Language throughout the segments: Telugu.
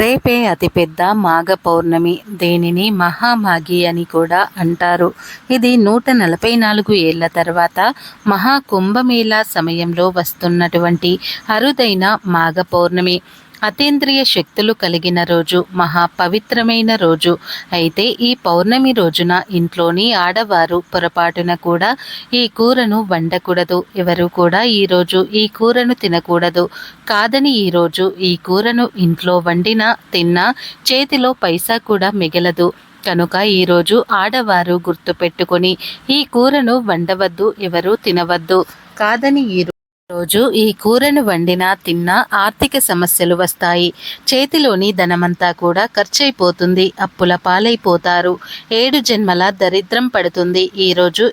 రేపే అతిపెద్ద మాఘ పౌర్ణమి దీనిని మహామాఘి అని కూడా అంటారు. ఇది నూట నలభై నాలుగు ఏళ్ళ తర్వాత మహాకుంభమేళా సమయంలో వస్తున్నటువంటి అరుదైన మాఘ పౌర్ణమి అతీంద్రియ శక్తులు కలిగిన రోజు మహా పవిత్రమైన రోజు. అయితే ఈ పౌర్ణమి రోజున ఇంట్లోని ఆడవారు పొరపాటున కూడా ఈ కూరను వండకూడదు. ఎవరు కూడా ఈరోజు ఈ కూరను తినకూడదు. కాదని ఈరోజు ఈ కూరను ఇంట్లో వండినా తిన్నా చేతిలో పైసా కూడా మిగలదు. కనుక ఈరోజు ఆడవారు గుర్తుపెట్టుకుని ఈ కూరను వండవద్దు ఎవరు తినవద్దు. కాదని ఈ రోజు ఈ కూరను వండినా తిన్నా ఆర్థిక సమస్యలు వస్తాయి. చేతిలోని ధనమంతా కూడా ఖర్చయిపోతుంది అప్పుల పాలైపోతారు. ఏడు జన్మల దరిద్రం పడుతుంది. ఈరోజు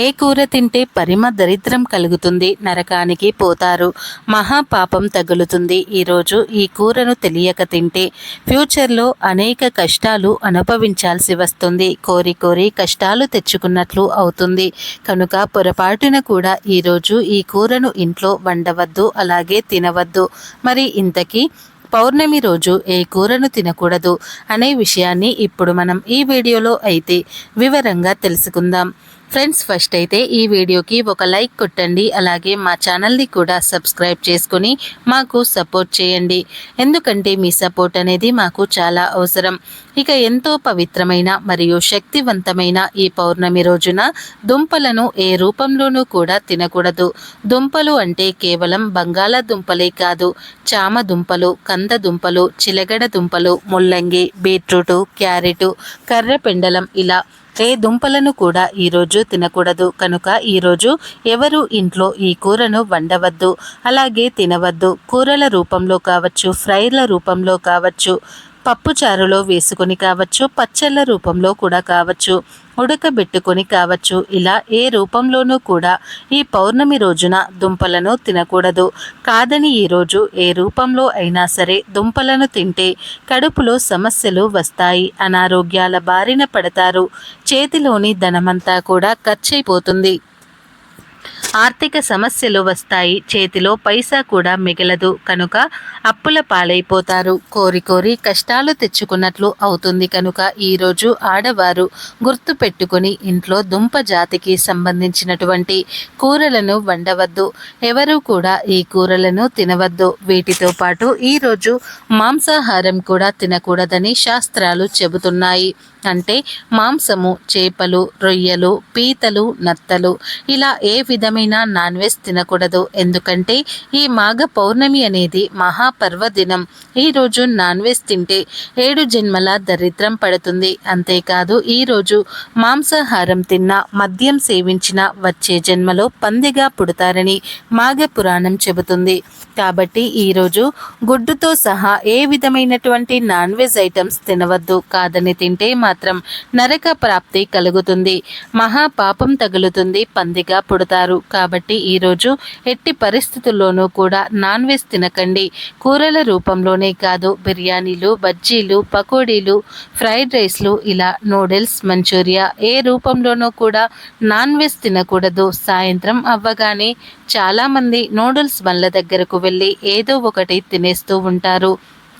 ఏ కూర తింటే పరిమ దరిద్రం కలుగుతుంది నరకానికి పోతారు. మహాపాపం తగులుతుంది. ఈరోజు ఈ కూరను తెలియక తింటే ఫ్యూచర్లో అనేక కష్టాలు అనుభవించాల్సి వస్తుంది. కోరి కోరి కష్టాలు తెచ్చుకున్నట్లు అవుతుంది. కనుక పొరపాటున కూడా ఈరోజు ఈ కూరను ఇంట్లో వండవద్దు అలాగే తినవద్దు. మరి ఇంతకీ పౌర్ణమి రోజు ఏ కూరను తినకూడదు అనే విషయాన్ని ఇప్పుడు మనం ఈ వీడియోలో అయితే వివరంగా తెలుసుకుందాం. ఫ్రెండ్స్ ఫస్ట్ అయితే ఈ వీడియోకి ఒక లైక్ కొట్టండి అలాగే మా ఛానల్ని కూడా సబ్స్క్రైబ్ చేసుకుని మాకు సపోర్ట్ చేయండి. ఎందుకంటే మీ సపోర్ట్ అనేది మాకు చాలా అవసరం. ఇక ఎంతో పవిత్రమైన మరియు శక్తివంతమైన ఈ పౌర్ణమి రోజున దుంపలను ఏ రూపంలోనూ కూడా తినకూడదు. దుంపలు అంటే కేవలం బంగాళాదుంపలే కాదు. చామ దుంపలు కంద దుంపలు చిలగడ దుంపలు ముల్లంగి బీట్రూటు క్యారెటు కర్రపెండలం ఇలా ఏ దుంపలను కూడా ఈరోజు తినకూడదు. కనుక ఈరోజు ఎవరు ఇంట్లో ఈ కూరను వండవద్దు. అలాగే తినవద్దు. కూరల రూపంలో కావచ్చు ఫ్రైల రూపంలో కావచ్చు. పప్పుచారులో వేసుకొని కావచ్చు పచ్చళ్ళ రూపంలో కూడా కావచ్చు ఉడకబెట్టుకొని కావచ్చు. ఇలా ఏ రూపంలోనూ కూడా ఈ పౌర్ణమి రోజున దుంపలను తినకూడదు. కాదని ఈరోజు ఏ రూపంలో అయినా సరే దుంపలను తింటే కడుపులో సమస్యలు వస్తాయి. అనారోగ్యాల బారిన పడతారు. చేతిలోని ధనమంతా కూడా ఖర్చయిపోతుంది ఆర్థిక సమస్యలు వస్తాయి. చేతిలో పైసా కూడా మిగలదు. కనుక అప్పుల పాలైపోతారు. కోరి కోరి కష్టాలు తెచ్చుకున్నట్లు అవుతుంది కనుక ఈరోజు ఆడవారు గుర్తు పెట్టుకుని ఇంట్లో దుంప జాతికి సంబంధించినటువంటి కూరలను వండవద్దు. ఎవరు కూడా ఈ కూరలను తినవద్దు. వీటితో పాటు ఈరోజు మాంసాహారం కూడా తినకూడదని శాస్త్రాలు చెబుతున్నాయి. అంటే మాంసము చేపలు రొయ్యలు పీతలు నత్తలు ఇలా ఏ విధమైన నాన్ వెజ్ తినకూడదు. ఎందుకంటే ఈ మాఘ పౌర్ణమి అనేది మహాపర్వదినం. ఈరోజు నాన్ వెజ్ తింటే ఏడు జన్మల దరిద్రం పడుతుంది. అంతేకాదు ఈరోజు మాంసాహారం తిన్న మద్యం సేవించిన వచ్చే జన్మలో పందిగా పుడతారని మాఘ పురాణం చెబుతుంది. కాబట్టి ఈరోజు గుడ్డుతో సహా ఏ విధమైనటువంటి నాన్ వెజ్ ఐటమ్స్ తినవద్దు. కాదని తింటే మా మాత్రం నరక ప్రాప్తి కలుగుతుంది. మహాపాపం తగులుతుంది పందిగా పుడతారు. కాబట్టి ఈరోజు ఎట్టి పరిస్థితుల్లోనూ కూడా నాన్ వెజ్ తినకండి. కూరల రూపంలోనే కాదు బిర్యానీలు బజ్జీలు పకోడీలు ఫ్రైడ్ రైస్లు ఇలా నూడిల్స్ మంచూరియా ఏ రూపంలోనూ కూడా నాన్ వెజ్ తినకూడదు. సాయంత్రం అవ్వగానే చాలామంది నూడిల్స్ బండ్ల దగ్గరకు వెళ్ళి ఏదో ఒకటి తినేస్తూ ఉంటారు.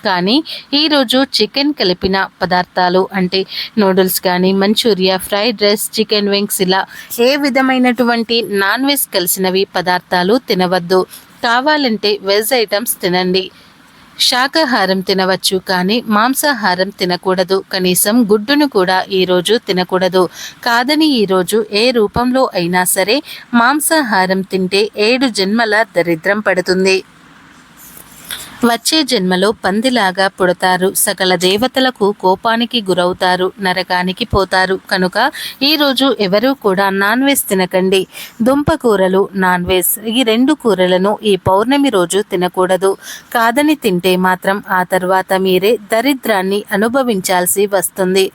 కానీ ఈరోజు చికెన్ కలిపిన పదార్థాలు అంటే నూడిల్స్ కానీ Manchuria fried rice chicken wings ఇలా ఏ విధమైనటువంటి నాన్ వెజ్ కలిసినవి పదార్థాలు తినవద్దు. కావాలంటే వెజ్ ఐటమ్స్ తినండి. శాకాహారం తినవచ్చు కానీ మాంసాహారం తినకూడదు. కనీసం గుడ్డును కూడా ఈరోజు తినకూడదు. కాదని ఈరోజు ఏ రూపంలో అయినా సరే మాంసాహారం తింటే ఏడు జన్మల దరిద్రం పడుతుంది. వచ్చే జన్మలో పందిలాగా పుడతారు. సకల దేవతలకు కోపానికి గురవుతారు. నరకానికి పోతారు. కనుక ఈరోజు ఎవరూ కూడా నాన్ వెజ్ తినకండి. దుంప కూరలు నాన్ వెజ్ ఈ రెండు కూరలను ఈ పౌర్ణమి రోజు తినకూడదు. కాదని తింటే మాత్రం ఆ తర్వాత మీరే దరిద్రాన్ని అనుభవించాల్సి వస్తుంది.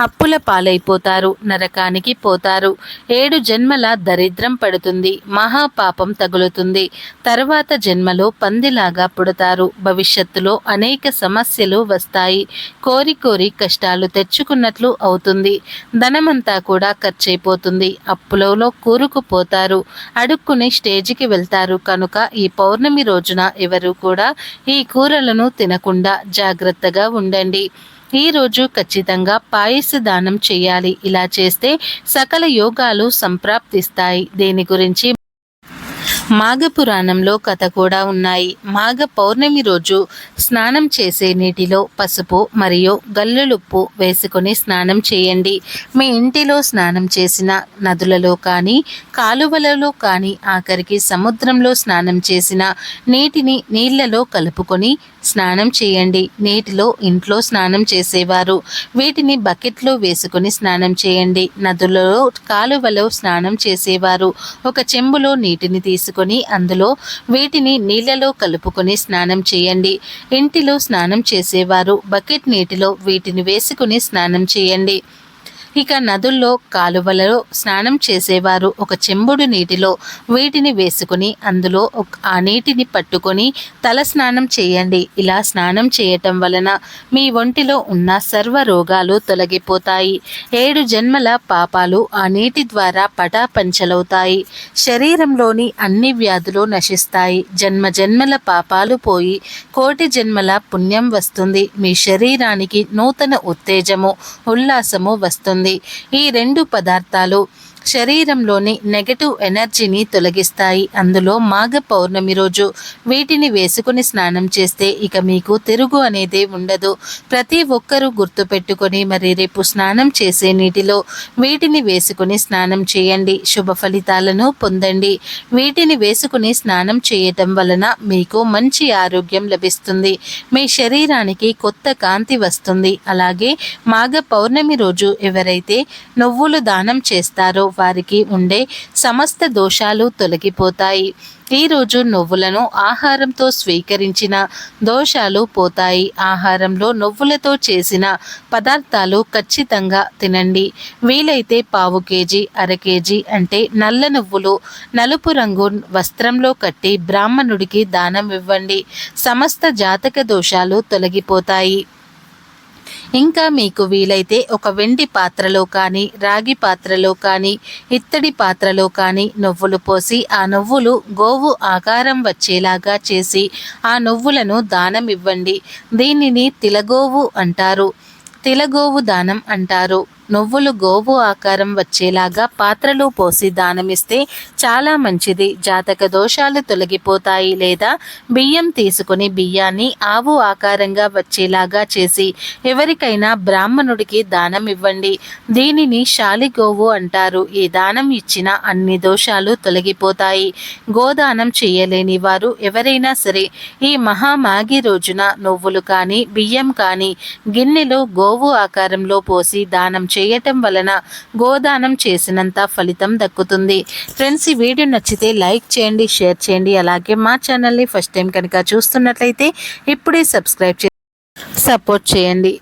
అప్పుల పాలైపోతారు నరకానికి పోతారు. ఏడు జన్మల దరిద్రం పడుతుంది మహాపాపం తగులుతుంది. తర్వాత జన్మలో పందిలాగా పుడతారు. భవిష్యత్తులో అనేక సమస్యలు వస్తాయి. కోరి కోరి కష్టాలు తెచ్చుకున్నట్లు అవుతుంది. ధనమంతా కూడా ఖర్చయిపోతుంది అప్పులలో కూరుకుపోతారు. అడుక్కుని స్టేజికి వెళ్తారు. కనుక ఈ పౌర్ణమి రోజున ఎవరు కూడా ఈ కూరలను తినకుండా జాగ్రత్తగా ఉండండి. ఈ రోజు ఖచ్చితంగా పాయస దానం చేయాలి. ఇలా చేస్తే సకల యోగాలు సంప్రాప్తిస్తాయి. దేని గురించి మాఘ పురాణంలో కథ కూడా ఉన్నాయి. మాఘ పౌర్ణమి రోజు స్నానం చేసే నీటిలో పసుపు మరియు గల్లులుప్పు వేసుకొని స్నానం చేయండి. మీ ఇంటిలో స్నానం చేసిన నదులలో కానీ కాలువలలో కానీ ఆఖరికి సముద్రంలో స్నానం చేసిన నీటిని నీళ్ళలో కలుపుకొని స్నానం చేయండి. నీటిలో ఇంట్లో స్నానం చేసేవారు. వీటిని బకెట్లో వేసుకొని స్నానం చేయండి. నదులలో కాలువలో స్నానం చేసేవారు. ఒక చెంబులో నీటిని తీసుకొని అందులో వీటిని నీళ్ళలో కలుపుకొని స్నానం చేయండి. ఇంటిలో స్నానం చేసేవారు. బకెట్ నీటిలో వీటిని వేసుకుని స్నానం చేయండి. ఇక నదుల్లో కాలువలలో స్నానం చేసేవారు ఒక చెంబుడు నీటిలో వీటిని వేసుకుని అందులో ఆ నీటిని పట్టుకొని తల స్నానం చేయండి. ఇలా స్నానం చేయటం వలన మీ ఒంటిలో ఉన్న సర్వ రోగాలు తొలగిపోతాయి. ఏడు జన్మల పాపాలు ఆ నీటి ద్వారా పటాపంచలవుతాయి. శరీరంలోని అన్ని వ్యాధులు నశిస్తాయి. జన్మ జన్మల పాపాలు పోయి కోటి జన్మల పుణ్యం వస్తుంది. మీ శరీరానికి నూతన ఉత్తేజము ఉల్లాసము వస్తుంది. ఈ రెండు పదార్థాలు శరీరంలోని నెగటివ్ ఎనర్జీని తొలగిస్తాయి. అందులో మాఘ పౌర్ణమి రోజు వీటిని వేసుకుని స్నానం చేస్తే ఇక మీకు తిరుగు అనేది ఉండదు. ప్రతి ఒక్కరూ గుర్తుపెట్టుకొని మరి రేపు స్నానం చేసే నీటిలో వీటిని వేసుకుని స్నానం చేయండి. శుభ ఫలితాలను పొందండి. వీటిని వేసుకుని స్నానం చేయటం వలన మీకు మంచి ఆరోగ్యం లభిస్తుంది. మీ శరీరానికి కొత్త కాంతి వస్తుంది. అలాగే మాఘ పౌర్ణమి రోజు ఎవరైతే నువ్వులు దానం చేస్తారో వారికి ఉండే సమస్త దోషాలు తొలగిపోతాయి. ఈరోజు నువ్వులను ఆహారంతో స్వీకరించిన దోషాలు పోతాయి. ఆహారంలో నువ్వులతో చేసిన పదార్థాలు ఖచ్చితంగా తినండి. వీలైతే పావు కేజీ అర కేజీ అంటే నల్ల నువ్వులు నలుపు రంగు వస్త్రంలో కట్టి బ్రాహ్మణుడికి దానం ఇవ్వండి. సమస్త జాతక దోషాలు తొలగిపోతాయి. ఇంకా మీకు వీలైతే ఒక వెండి పాత్రలో కానీ రాగి పాత్రలో కానీ ఇత్తడి పాత్రలో కానీ నువ్వులు పోసి ఆ నువ్వులు గోవు ఆకారం వచ్చేలాగా చేసి ఆ నువ్వులను దానం ఇవ్వండి. దీనిని తిలగోవు అంటారు. తిలగోవు దానం అంటారు. నువ్వులు గోవు ఆకారం వచ్చేలాగా పాత్రలో పోసి దానమిస్తే చాలా మంచిది. జాతక దోషాలు తొలగిపోతాయి లేదా బియ్యం తీసుకుని బియ్యాన్ని ఆవు ఆకారంగా వచ్చేలాగా చేసి ఎవరికైనా బ్రాహ్మణుడికి దానం ఇవ్వండి. దీనిని శాలిగోవు అంటారు. ఈ దానం ఇచ్చిన అన్ని దోషాలు తొలగిపోతాయి. గోదానం చేయలేని వారు ఎవరైనా సరే ఈ మహామాగి రోజున నువ్వులు కానీ బియ్యం కానీ గిన్నెలో గోవు ఆకారంలో పోసి దానం చేయటం వలన గోదానం చేసినంత ఫలితం దక్కుతుంది. ఫ్రెండ్స్ ఈ వీడియో నచ్చితే లైక్ చేయండి షేర్ చేయండి. అలాగే మా ఛానల్ని ఫస్ట్ టైం కనుక చూస్తున్నట్లయితే ఇప్పుడే సబ్స్క్రైబ్ చే సపోర్ట్ చేయండి.